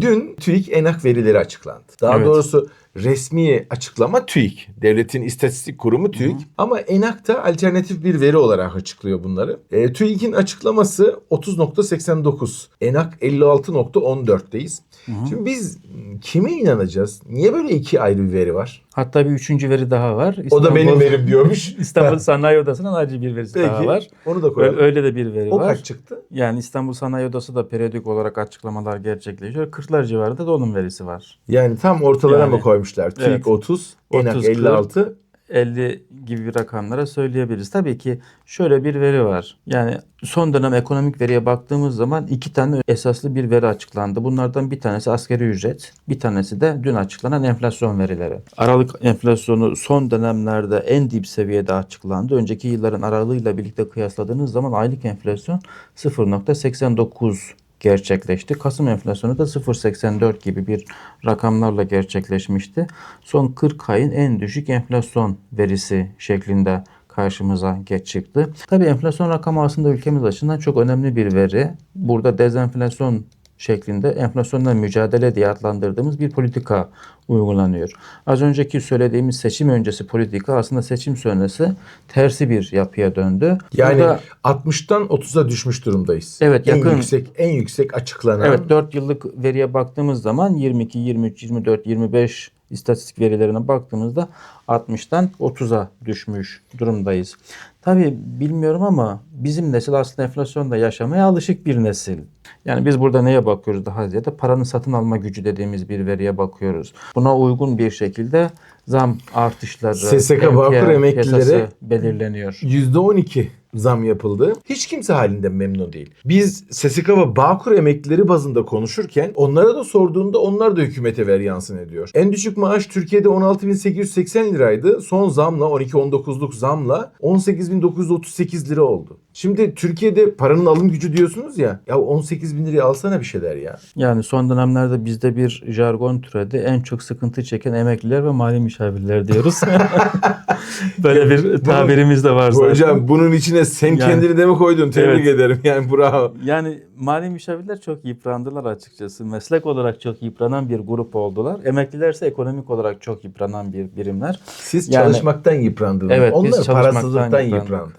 Dün TÜİK enak verileri açıklandı. Daha Evet. doğrusu resmi açıklama TÜİK. Devletin İstatistik Kurumu TÜİK. Ama enak da alternatif bir veri olarak açıklıyor bunları. E, TÜİK'in açıklaması 30.89. Enak 56.14'teyiz. Şimdi biz kime inanacağız? Niye böyle iki ayrı bir veri var? Hatta bir üçüncü veri daha var. O da benim İstanbul- verim diyormuş. İstanbul Sanayi Odası'nın ayrıca bir verisi daha Peki. var. Onu da Öyle, koyalım. öyle de bir veri o var. kaç çıktı? Yani İstanbul Sanayi Odası da periyodik olarak açıklamalar gerçekleşiyor. 40'lar civarında da onun verisi var. Yani tam ortalara Yani, mı koymuşlar? TÜİK evet. 30, enak 30, 56. 50 gibi bir rakamlara söyleyebiliriz. Tabii ki şöyle bir veri var. Yani son dönem ekonomik veriye baktığımız zaman iki tane esaslı bir veri açıklandı. Bunlardan bir tanesi asgari ücret, bir tanesi de dün açıklanan enflasyon verileri. Aralık enflasyonu son dönemlerde en dip seviyede açıklandı. Önceki yılların aralığıyla birlikte kıyasladığınız zaman aylık enflasyon 0.89 gerçekleşti. Kasım enflasyonu da 0.84 gibi bir rakamlarla gerçekleşmişti. Son 40 ayın en düşük enflasyon verisi şeklinde karşımıza geç çıktı. Tabii enflasyon rakamı aslında ülkemiz açısından çok önemli bir veri. Burada dezenflasyon şeklinde enflasyonla mücadele diye adlandırdığımız bir politika uygulanıyor. Az önceki söylediğimiz seçim öncesi politika aslında seçim sonrası tersi bir yapıya döndü. Yani Burada- 60'tan 30'a düşmüş durumdayız. Evet, en yakın. yüksek en yüksek açıklanan. Evet 4 yıllık veriye baktığımız zaman 22, 23, 24, 25 istatistik verilerine baktığımızda 60'tan 30'a düşmüş durumdayız. Tabii bilmiyorum ama bizim nesil aslında enflasyonda yaşamaya alışık bir nesil. Yani biz burada neye bakıyoruz daha ziyade paranın satın alma gücü dediğimiz bir veriye bakıyoruz. Buna uygun bir şekilde zam artışları, SSK emtia yasası belirleniyor. %12 zam yapıldı. Hiç kimse halinden memnun değil. Biz SSK ve Bağkur emeklileri bazında konuşurken onlara da sorduğunda onlar da hükümete ver yansın ediyor. En düşük maaş Türkiye'de 16.880 liraydı. Son zamla 12-19'luk zamla 18.938 lira oldu. Şimdi Türkiye'de paranın alım gücü diyorsunuz ya. Ya 18 bin liraya alsana bir şeyler ya. Yani son dönemlerde bizde bir jargon türedi. En çok sıkıntı çeken emekliler ve mali müşavirler diyoruz. Böyle bir tabirimiz de var zaten. Hocam bunun içine sen Yani- kendini de mi koydun? Tebrik Evet. ederim. Yani bravo. Yani mali müşavirler çok yıprandılar açıkçası. Meslek olarak çok yıpranan bir grup oldular. Emekliler ise ekonomik olarak çok yıpranan bir birimler. Siz Yani- çalışmaktan yıprandınız. Evet, Onlar parasızlıktan yıprandı.